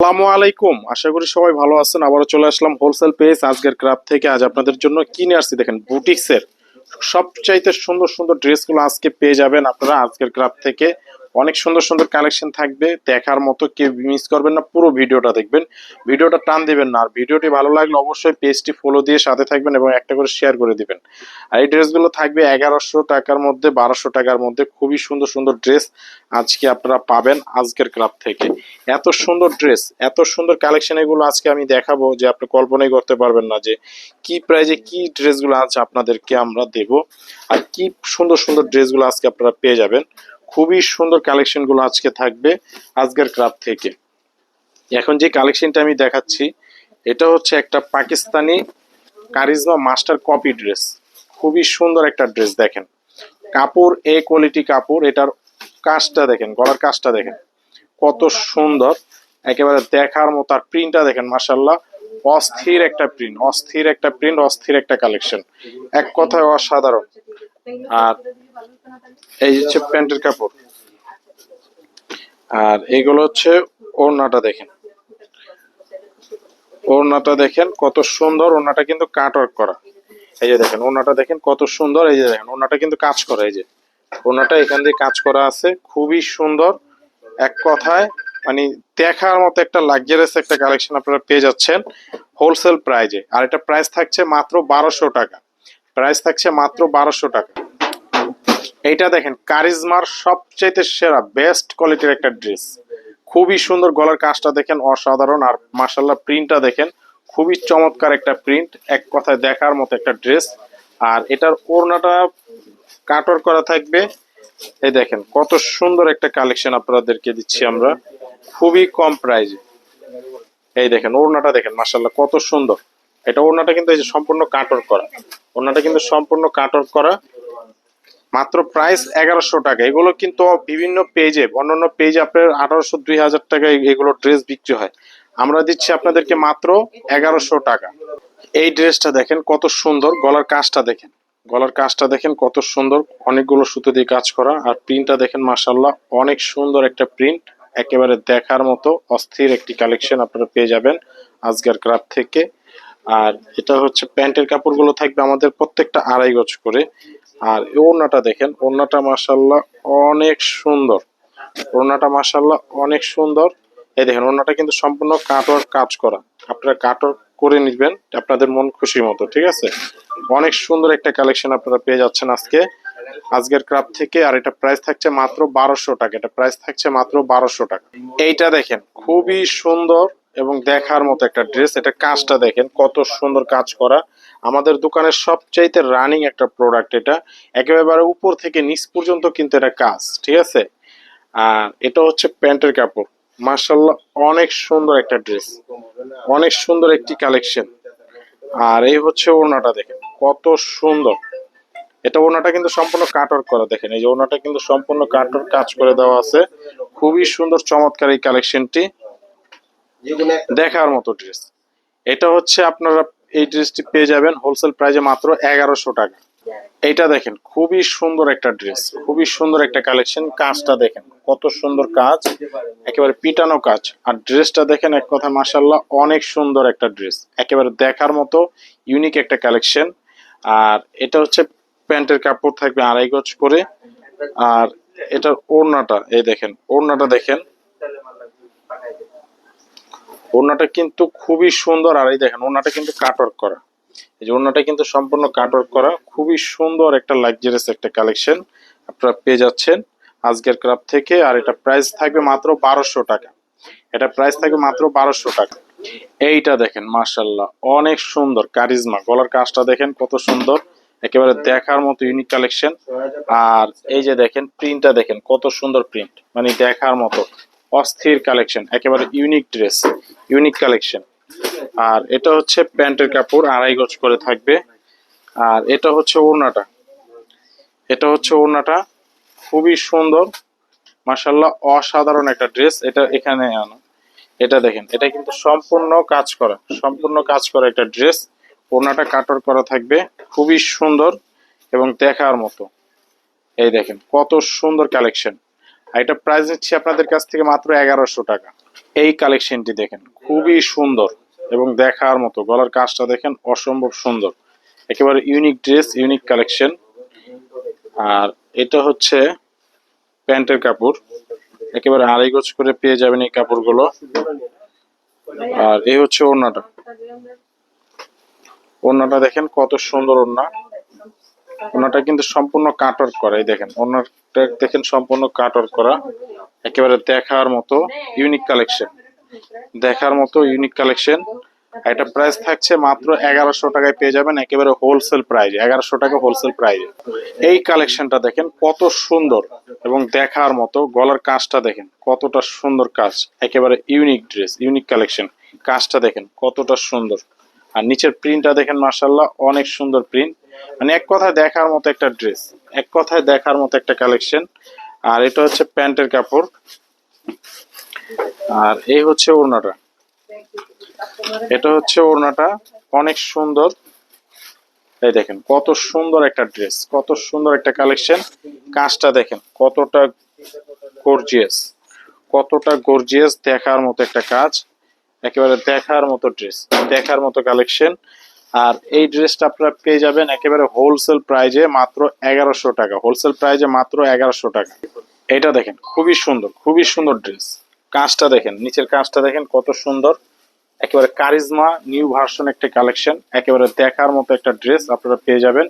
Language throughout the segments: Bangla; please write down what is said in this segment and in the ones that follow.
আসসালামু আলাইকুম। আশা করি সবাই ভালো আছেন। আবারও চলে আসলাম হোলসেল পেজ আজকের ক্রাফ থেকে। আজ আপনাদের জন্য কিনে আসছি দেখেন, বুটিক্সের সবচাইতে সুন্দর সুন্দর ড্রেসগুলো আজকে পেয়ে যাবেন আপনারা আজকের ক্রাফ থেকে। অনেক সুন্দর সুন্দর কালেকশন থাকবে। দেখার মতো কেউ মিস করবেন না, পুরো ভিডিওটা দেখবেন। ভিডিওটা টান দিবেন না, আর ভিডিওটি ভালো লাগলে অবশ্যই পেজটি ফলো দিয়ে সাথে থাকবেন এবং একটা করে শেয়ার করে দিবেন। আর এই ড্রেসগুলো থাকবে এগারোশো টাকার মধ্যে, বারোশো টাকার মধ্যে। খুবই সুন্দর সুন্দর ড্রেস আজকে আপনারা পাবেন আজকের ক্লাব থেকে। এত সুন্দর ড্রেস এত সুন্দর কালেকশন এগুলো আজকে আমি দেখাবো যে আপনি কল্পনাই করতে পারবেন না যে কি প্রাইজে কি ড্রেসগুলো আজ আপনাদেরকে আমরা দেব। আর কি সুন্দর সুন্দর ড্রেসগুলো আজকে আপনারা পেয়ে যাবেন। খুবই সুন্দর কালেকশনগুলো আজকে থাকবে আজকের ক্লাব থেকে। এখন যে কালেকশনটা আমি দেখাচ্ছি, এটা হচ্ছে একটা Pakistani charisma master copy dress খুবই সুন্দর একটা ড্রেস দেখেন। কাপড় এ কোয়ালিটি কাপড়, এটার কাজটা দেখেন, গলার কাজটা দেখেন। কত সুন্দর, একেবারে দেখার মতো। আর প্রিন্টটা দেখেন মাসাল্লাহ অস্থির একটা প্রিন্ট অস্থির একটা প্রিন্ট অস্থির একটা কালেকশন এক কথায় অসাধারণ। আর এই হচ্ছে প্যান্টের কাপড়। আর এগুলো হচ্ছে ওড়নাটা দেখেন। ওড়নাটা দেখেন কত সুন্দর, ওড়নাটা কিন্তু কাট ওয়ার্ক করা। এই যে দেখেন, ওড়নাটা দেখেন কত সুন্দর, এই যে দেখেন, ওড়নাটা কিন্তু কাজ করা, এই যে। ওড়নাটা এখান দিয়ে কাজ করা আছে, খুবই সুন্দর। এক কথায় মানে দেখার মতো একটা লাক্সারিয়াস একটা কালেকশন আপনারা পেয়ে যাচ্ছেন হোলসেল প্রাইজে আর এটা প্রাইস থাকছে মাত্র বারোশো টাকা। প্রাইস থাকছে মাত্র বারোশো টাকা। এইটা দেখেন, কারিজমার সবচেয়ে সেরা বেস্ট কোয়ালিটির একটা ড্রেস খুবই সুন্দর গলার কাজটা দেখেন, অসাধারণ। আর মাসাল্লাহ প্রিন্টটা দেখেন, খুবই চমৎকার একটা প্রিন্ট এক কথায় দেখার মতো একটা ড্রেস আর এটার ওড়নাটা কাটর করা থাকবে। এই দেখেন, কত সুন্দর একটা কালেকশন আপনাদেরকে দিচ্ছি আমরা। খুবই কম প্রাইজে এই দেখেন, ওড়নাটা দেখেন মাসাল্লাহ কত সুন্দর। এটা ওড়নাটা কিন্তু এই যে সম্পূর্ণ কাটর করা। ওড়নাটা কিন্তু সম্পূর্ণ কাটর করা। মাত্র প্রাইস এগারোশো টাকা। এগুলো কিন্তু বিভিন্ন পেজে অন্যান্য পেজে আপনার আঠারোশো, দুই হাজার টাকা এগুলো ড্রেস বিক্রি হয়। আমরা দিচ্ছি আপনাদেরকে মাত্র এগারোশো টাকা। এই ড্রেসটা দেখেন কত সুন্দর, গলার কাজটা দেখেন। গলার কাজটা দেখেন কত সুন্দর, অনেকগুলো সুতো দিয়ে কাজ করা। আর প্রিন্টটা দেখেন মাসাল্লাহ অনেক সুন্দর একটা প্রিন্ট একেবারে দেখার মতো অস্থির একটি কালেকশন আপনারা পেয়ে যাবেন আজকের ক্রাফ থেকে। আর এটা হচ্ছে প্যান্টের কাপড়গুলো থাকবে আমাদের প্রত্যেকটা আড়াই গজ করে। আর ওড়নাটা দেখেন, ওড়নাটা মাসাল্লাহ অনেক সুন্দর। ওড়নাটা মাসাল্লাহ অনেক সুন্দর। এই দেখেন, ওড়নাটা কিন্তু সম্পূর্ণ কাটওয়ার কাজ করা। আপনারা কাটওয়ার করে নিবেন, আপনাদের মন খুশি মতো, ঠিক আছে? অনেক সুন্দর একটা কালেকশন আপনারা পেয়ে যাচ্ছেন আজকে। আজকের ক্রাফ থেকে, আর এটা প্রাইস থাকছে মাত্র বারোশো টাকা। এটা প্রাইস থাকছে মাত্র বারোশো টাকা। এইটা দেখেন, খুবই সুন্দর এবং দেখার মতো একটা ড্রেস এটা কাজটা দেখেন, কত সুন্দর কাজ করা। আমাদের দোকানের সবচাইতে রানিং একটা প্রোডাক্ট এটা। একেবারে উপর থেকে নিচ পর্যন্ত কিন্তু এটা কাজ, ঠিক আছে? আর এটা হচ্ছে প্যান্টের কাপড়। মার্শাল্লাহ অনেক সুন্দর একটা ড্রেস অনেক সুন্দর একটি কালেকশন আর এই হচ্ছে ওড়নাটা দেখেন, কত সুন্দর। এটা ওড়নাটা কিন্তু সম্পূর্ণ কাটর করা। দেখেন, এই যে ওড়নাটা কিন্তু সম্পূর্ণ কাটর কাজ করে দেওয়া আছে। খুবই সুন্দর, চমৎকার এই কালেকশনটি দেখার মতো ড্রেস এটা হচ্ছে আপনারা এই ড্রেসটি পেয়ে যাবেন হোলসেল প্রাইজে মাত্র এগারোশো টাকা। এইটা দেখেন, খুবই সুন্দর একটা ড্রেস খুবই সুন্দর একটা কালেকশন কাজটা দেখেন, কত সুন্দর কাজ, একেবারে পিটানো কাজ। আর ড্রেসটা দেখেন এক কথা মাসাল্লাহ অনেক সুন্দর একটা ড্রেস একেবারে দেখার মতো ইউনিক একটা কালেকশন আর এটা হচ্ছে প্যান্টের কাপড় থাকবে আড়াই গজ করে। আর এটার ওড়নাটা, এই দেখেন, ওড়নাটা দেখেন ওড়নাটা কিন্তু খুবই সুন্দর। আর এই দেখেন, ওড়নাটা কিন্তু কাটওয়ার্ক করা। এই যে ওড়নাটা কিন্তু সম্পূর্ণ কাটওয়ার্ক করা। খুবই সুন্দর একটা লাক্সারিয়াস একটা কালেকশন আপনারা পেয়ে যাচ্ছেন আজকের ক্রাফ থেকে। আর এটা প্রাইস থাকবে মাত্র বারোশো টাকা। এটা প্রাইস থাকবে মাত্র বারোশো টাকা। এইটা দেখেন মার্শাল্লাহ অনেক সুন্দর কারিজমা গলার কাজটা দেখেন কত সুন্দর। একেবারে দেখার মতো ইউনিক কালেকশন আর এই যে দেখেন প্রিন্টটা দেখেন, কত সুন্দর প্রিন্ট মানে দেখার মতো। অস্থির কালেকশন, একেবারে ইউনিক ড্রেস ইউনিক কালেকশন। আর এটা হচ্ছে প্যান্টের কাপড়, আড়াই গজ করে থাকবে। আর এটা হচ্ছে ওড়নাটা। এটা হচ্ছে ওড়নাটা, খুবই সুন্দর মাসাল্লাহ অসাধারণ একটা ড্রেস এটা এখানে আনো। এটা দেখেন, এটা কিন্তু সম্পূর্ণ কাজ করা, সম্পূর্ণ কাজ করা একটা ড্রেস ওড়নাটা কাটর করা থাকবে, খুবই সুন্দর এবং দেখার মতো। এই দেখেন, কত সুন্দর কালেকশন। আর এটা প্রাইস নিচ্ছি আপনাদের কাছ থেকে মাত্র এগারোশো টাকা। এই কালেকশনটি দেখেন, খুবই সুন্দর এবং দেখার মতো। গলার কাজটা দেখেন অসম্ভব সুন্দর। একেবারে ইউনিক ড্রেস ইউনিক কালেকশন আর এটা হচ্ছে প্যান্টের কাপড়। একেবারে আড়াই গজ করে পেয়ে যাবেন এই কাপড়গুলো। আর এই হচ্ছে ওড়নাটা। ওড়নাটা দেখেন কত সুন্দর ওড়না। ওড়নাটা কিন্তু সম্পূর্ণ কাটর করা, এই দেখেন ওনারটা দেখেন সম্পূর্ণ কাটওয়ার্ক করা, একেবারে দেখার মতো ইউনিক কালেকশন দেখার মতো ইউনিক কালেকশন এটা প্রাইস থাকছে মাত্র এগারোশো টাকায় পেয়ে যাবেন, একেবারে হোলসেল প্রাইস এগারোশো টাকা হোলসেল প্রাইস এই কালেকশনটা দেখেন কত সুন্দর এবং দেখার মতো, গলার কাজটা দেখেন কতটা সুন্দর কাজ, একেবারে ইউনিক ড্রেস ইউনিক কালেকশন কাজটা দেখেন কতটা সুন্দর। আর নিচের প্রিন্টটা দেখেন মার্শাল্লাহ অনেক সুন্দর প্রিন্ট মানে এক কথায় দেখার মতো একটা ড্রেস, এক কথায় দেখার মতো একটা কালেকশন আর এটা হচ্ছে প্যান্টের কাপড়। আর এই হচ্ছে ওড়নাটা। এটা হচ্ছে ওড়নাটা, অনেক সুন্দর। এই দেখেন, কত সুন্দর একটা ড্রেস, কত সুন্দর একটা কালেকশন কাজটা দেখেন, কতটা গর্জিয়াস কতটা গর্জিয়াস দেখার মতো একটা কাজ। একেবারে দেখার মতো ড্রেস, দেখার মতো কালেকশন আর এই ড্রেসটা আপনারা পেয়ে যাবেন একেবারে হোলসেল প্রাইজে মাত্র এগারোশো টাকা। হোলসেল প্রাইজে মাত্র এগারোশো টাকা। এটা দেখেন, খুবই সুন্দর খুবই সুন্দর ড্রেস কাজটা দেখেন, নিচের কাজটা দেখেন কত সুন্দর। একেবারে কারিজমা নিউ ভার্সন একটা কালেকশন একেবারে দেখার মতো একটা ড্রেস আপনারা পেয়ে যাবেন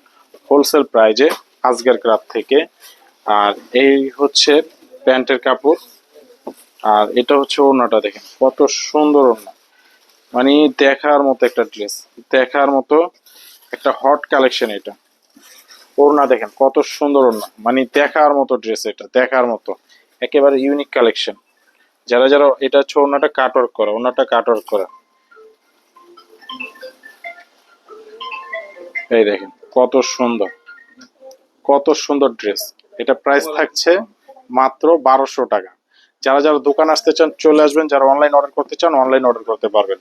হোলসেল প্রাইজে আজকের ক্রাফ থেকে। আর এই হচ্ছে প্যান্টের কাপড়। আর এটা হচ্ছে ওড়নাটা দেখেন, কত সুন্দর ওড়না। মানে দেখার মতো একটা ড্রেস দেখার মতো একটা হট কালেকশন এটা। ওড়না দেখেন, কত সুন্দর ওড়না। মানে দেখার মতো ড্রেস এটা, দেখার মতো। একেবারে ইউনিক কালেকশন যারা যারা এটা হচ্ছে ওড়নাটা কাটওয়ার্ক করা, ওড়নাটা কাটওয়ার্ক করা। এই দেখেন, কত সুন্দর। কত সুন্দর ড্রেস এটা প্রাইস থাকছে মাত্র বারোশো টাকা। যারা যারা দোকান আসতে চান, চলে আসবেন। যারা অনলাইন অর্ডার করতে চান অনলাইন অর্ডার করতে পারবেন।